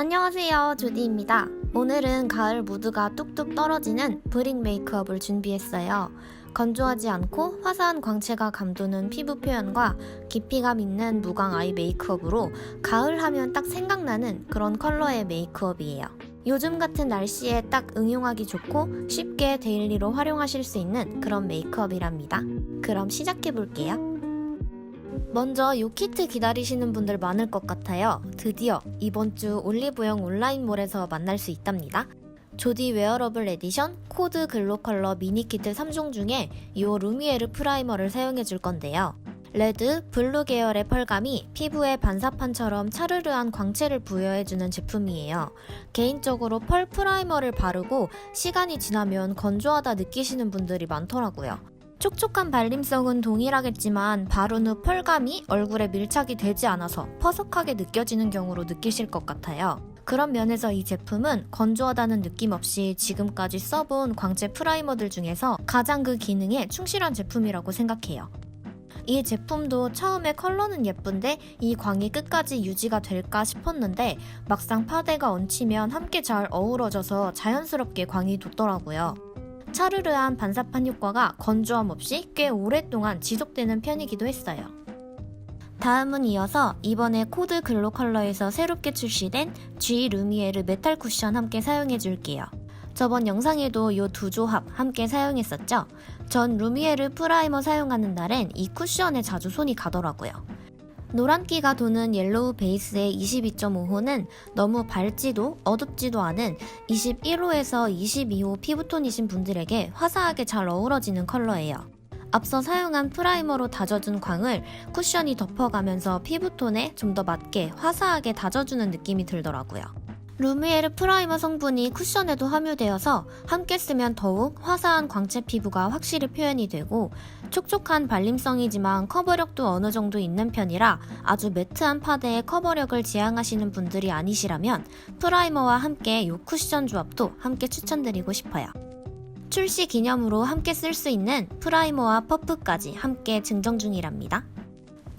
안녕하세요. 조디입니다. 오늘은 가을 무드가 뚝뚝 떨어지는 브릭 메이크업을 준비했어요. 건조하지 않고 화사한 광채가 감도는 피부 표현과 깊이감 있는 무광 아이 메이크업으로 가을 하면 딱 생각나는 그런 컬러의 메이크업이에요. 요즘 같은 날씨에 딱 응용하기 좋고 쉽게 데일리로 활용하실 수 있는 그런 메이크업이랍니다. 그럼 시작해 볼게요. 먼저 요 키트 기다리시는 분들 많을 것 같아요. 드디어 이번 주 올리브영 온라인몰에서 만날 수 있답니다. 조디 웨어러블 에디션 코드 글로 컬러 미니 키트 3종 중에 요 루미에르 프라이머를 사용해 줄 건데요. 레드, 블루 계열의 펄감이 피부에 반사판처럼 차르르한 광채를 부여해주는 제품이에요. 개인적으로 펄 프라이머를 바르고 시간이 지나면 건조하다 느끼시는 분들이 많더라고요. 촉촉한 발림성은 동일하겠지만 바른 후 펄감이 얼굴에 밀착이 되지 않아서 퍼석하게 느껴지는 경우로 느끼실 것 같아요. 그런 면에서 이 제품은 건조하다는 느낌 없이 지금까지 써본 광채 프라이머들 중에서 가장 그 기능에 충실한 제품이라고 생각해요. 이 제품도 처음에 컬러는 예쁜데 이 광이 끝까지 유지가 될까 싶었는데 막상 파데가 얹히면 함께 잘 어우러져서 자연스럽게 광이 돋더라고요. 차르르한 반사판 효과가 건조함 없이 꽤 오랫동안 지속되는 편이기도 했어요. 다음은 이어서 이번에 코드 글로 컬러에서 새롭게 출시된 G 루미에르 메탈 쿠션 함께 사용해 줄게요. 저번 영상에도 이 두 조합 함께 사용했었죠? 전 루미에르 프라이머 사용하는 날엔 이 쿠션에 자주 손이 가더라고요. 노란기가 도는 옐로우 베이스의 22.5호는 너무 밝지도 어둡지도 않은 21호에서 22호 피부톤이신 분들에게 화사하게 잘 어우러지는 컬러예요. 앞서 사용한 프라이머로 다져준 광을 쿠션이 덮어가면서 피부톤에 좀 더 맞게 화사하게 다져주는 느낌이 들더라고요. 루미에르 프라이머 성분이 쿠션에도 함유되어서 함께 쓰면 더욱 화사한 광채 피부가 확실히 표현이 되고 촉촉한 발림성이지만 커버력도 어느 정도 있는 편이라 아주 매트한 파데의 커버력을 지향하시는 분들이 아니시라면 프라이머와 함께 이 쿠션 조합도 함께 추천드리고 싶어요. 출시 기념으로 함께 쓸 수 있는 프라이머와 퍼프까지 함께 증정 중이랍니다.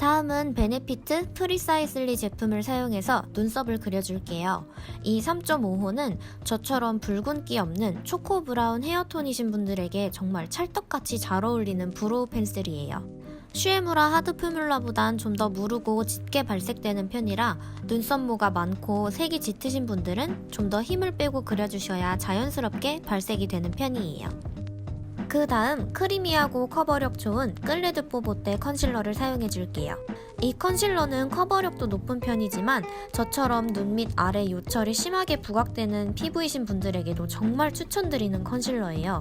다음은 베네피트 프리사이슬리 제품을 사용해서 눈썹을 그려줄게요. 이 3.5호는 저처럼 붉은기 없는 초코 브라운 헤어톤이신 분들에게 정말 찰떡같이 잘 어울리는 브로우 펜슬이에요. 슈에무라 하드 포뮬러보단 좀 더 무르고 짙게 발색되는 편이라 눈썹모가 많고 색이 짙으신 분들은 좀 더 힘을 빼고 그려주셔야 자연스럽게 발색이 되는 편이에요. 그 다음 크리미하고 커버력 좋은 끌레드 뽀보떼 컨실러를 사용해 줄게요. 이 컨실러는 커버력도 높은 편이지만 저처럼 눈 밑 아래 요철이 심하게 부각되는 피부이신 분들에게도 정말 추천드리는 컨실러예요.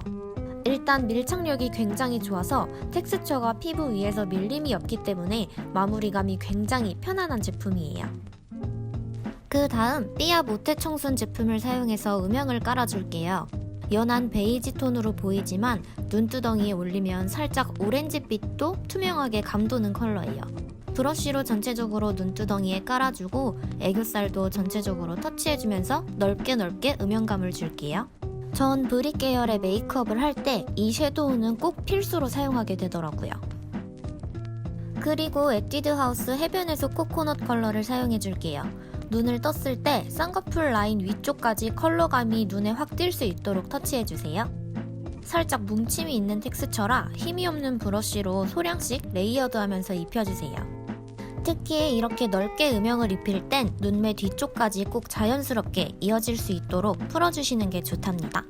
일단 밀착력이 굉장히 좋아서 텍스처가 피부 위에서 밀림이 없기 때문에 마무리감이 굉장히 편안한 제품이에요. 그 다음 삐아 모테 청순 제품을 사용해서 음영을 깔아줄게요. 연한 베이지 톤으로 보이지만 눈두덩이에 올리면 살짝 오렌지빛도 투명하게 감도는 컬러예요. 브러쉬로 전체적으로 눈두덩이에 깔아주고 애교살도 전체적으로 터치해주면서 넓게 넓게 음영감을 줄게요. 전 브릭 계열의 메이크업을 할 때 이 섀도우는 꼭 필수로 사용하게 되더라고요. 그리고 에뛰드 하우스 해변에서 코코넛 컬러를 사용해 줄게요. 눈을 떴을 때 쌍꺼풀 라인 위쪽까지 컬러감이 눈에 확 띌 수 있도록 터치해 주세요. 살짝 뭉침이 있는 텍스처라 힘이 없는 브러쉬로 소량씩 레이어드하면서 입혀주세요. 특히 이렇게 넓게 음영을 입힐 땐 눈매 뒤쪽까지 꼭 자연스럽게 이어질 수 있도록 풀어주시는 게 좋답니다.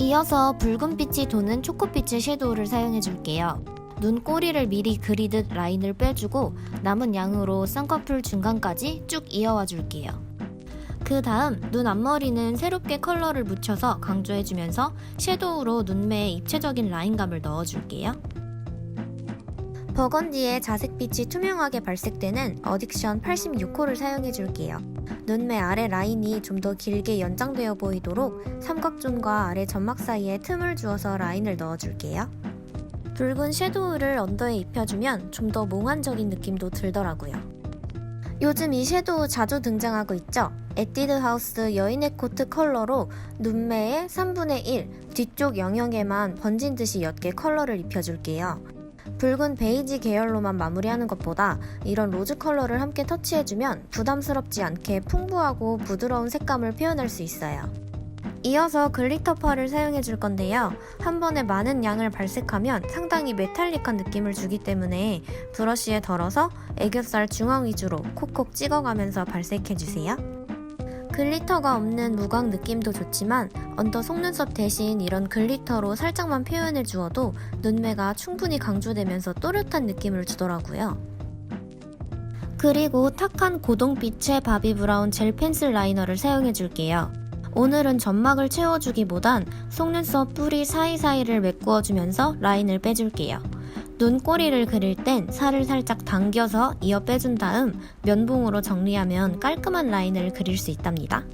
이어서 붉은빛이 도는 초코빛의 섀도우를 사용해 줄게요. 눈꼬리를 미리 그리듯 라인을 빼주고 남은 양으로 쌍꺼풀 중간까지 쭉 이어와 줄게요. 그 다음 눈 앞머리는 새롭게 컬러를 묻혀서 강조해주면서 섀도우로 눈매에 입체적인 라인감을 넣어줄게요. 버건디의 자색빛이 투명하게 발색되는 어딕션 86호를 사용해줄게요. 눈매 아래 라인이 좀 더 길게 연장되어 보이도록 삼각존과 아래 점막 사이에 틈을 주어서 라인을 넣어줄게요. 붉은 섀도우를 언더에 입혀주면 좀 더 몽환적인 느낌도 들더라고요. 요즘 이 섀도우 자주 등장하고 있죠? 에뛰드 하우스 여인의 코트 컬러로 눈매의 3분의 1 뒤쪽 영역에만 번진 듯이 옅게 컬러를 입혀줄게요. 붉은 베이지 계열로만 마무리하는 것보다 이런 로즈 컬러를 함께 터치해주면 부담스럽지 않게 풍부하고 부드러운 색감을 표현할 수 있어요. 이어서 글리터 펄을 사용해 줄 건데요. 한 번에 많은 양을 발색하면 상당히 메탈릭한 느낌을 주기 때문에 브러쉬에 덜어서 애교살 중앙 위주로 콕콕 찍어가면서 발색해 주세요. 글리터가 없는 무광 느낌도 좋지만 언더 속눈썹 대신 이런 글리터로 살짝만 표현해 주어도 눈매가 충분히 강조되면서 또렷한 느낌을 주더라고요. 그리고 탁한 고동빛의 바비 브라운 젤 펜슬 라이너를 사용해 줄게요. 오늘은 점막을 채워주기보단 속눈썹 뿌리 사이사이를 메꾸어주면서 라인을 빼줄게요. 눈꼬리를 그릴 땐 살을 살짝 당겨서 이어 빼준 다음 면봉으로 정리하면 깔끔한 라인을 그릴 수 있답니다.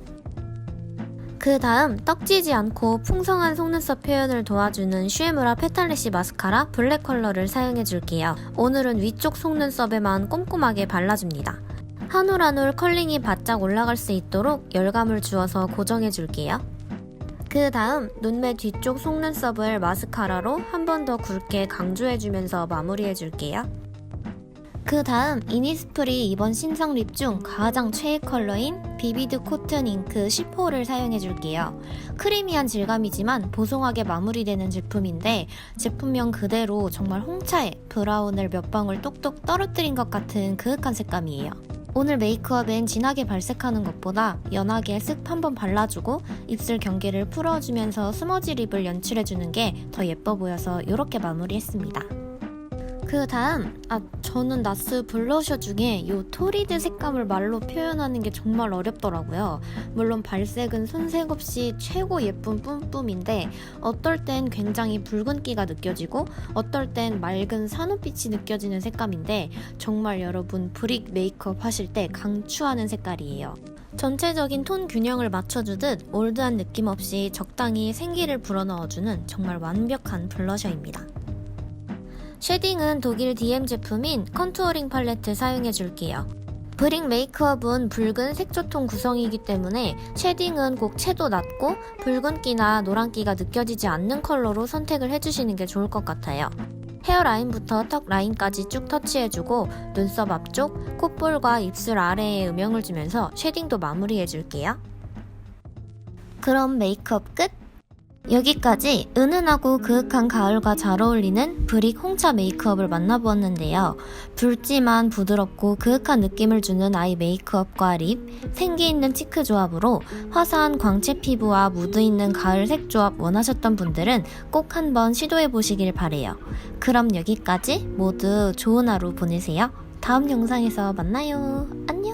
그 다음 떡지지 않고 풍성한 속눈썹 표현을 도와주는 슈에무라 페탈리시 마스카라 블랙 컬러를 사용해 줄게요. 오늘은 위쪽 속눈썹에만 꼼꼼하게 발라줍니다. 한 올 한 올 컬링이 바짝 올라갈 수 있도록 열감을 주어서 고정해 줄게요. 그 다음 눈매 뒤쪽 속눈썹을 마스카라로 한 번 더 굵게 강조해주면서 마무리해 줄게요. 그 다음 이니스프리 이번 신상 립 중 가장 최애 컬러인 비비드 코튼 잉크 10호를 사용해 줄게요. 크리미한 질감이지만 보송하게 마무리되는 제품인데 제품명 그대로 정말 홍차에 브라운을 몇 방울 똑똑 떨어뜨린 것 같은 그윽한 색감이에요. 오늘 메이크업엔 진하게 발색하는 것보다 연하게 쓱 한번 발라주고 입술 경계를 풀어주면서 스머지 립을 연출해주는 게 더 예뻐 보여서 이렇게 마무리했습니다. 그 다음, 아, 저는 나스 블러셔 중에 이 토리드 색감을 말로 표현하는 게 정말 어렵더라고요. 물론 발색은 손색 없이 최고 예쁜 뿜뿜인데, 어떨 땐 굉장히 붉은기가 느껴지고, 어떨 땐 맑은 산호빛이 느껴지는 색감인데, 정말 여러분 브릭 메이크업 하실 때 강추하는 색깔이에요. 전체적인 톤 균형을 맞춰주듯 올드한 느낌 없이 적당히 생기를 불어넣어주는 정말 완벽한 블러셔입니다. 쉐딩은 독일 DM 제품인 컨투어링 팔레트 사용해 줄게요. 브릭 메이크업은 붉은 색조통 구성이기 때문에 쉐딩은 꼭 채도 낮고 붉은기나 노란기가 느껴지지 않는 컬러로 선택을 해주시는 게 좋을 것 같아요. 헤어라인부터 턱 라인까지 쭉 터치해주고 눈썹 앞쪽, 콧볼과 입술 아래에 음영을 주면서 쉐딩도 마무리해줄게요. 그럼 메이크업 끝! 여기까지 은은하고 그윽한 가을과 잘 어울리는 브릭 홍차 메이크업을 만나보았는데요. 붉지만 부드럽고 그윽한 느낌을 주는 아이 메이크업과 립, 생기 있는 치크 조합으로 화사한 광채 피부와 무드 있는 가을 색 조합 원하셨던 분들은 꼭 한번 시도해 보시길 바래요. 그럼 여기까지 모두 좋은 하루 보내세요. 다음 영상에서 만나요. 안녕!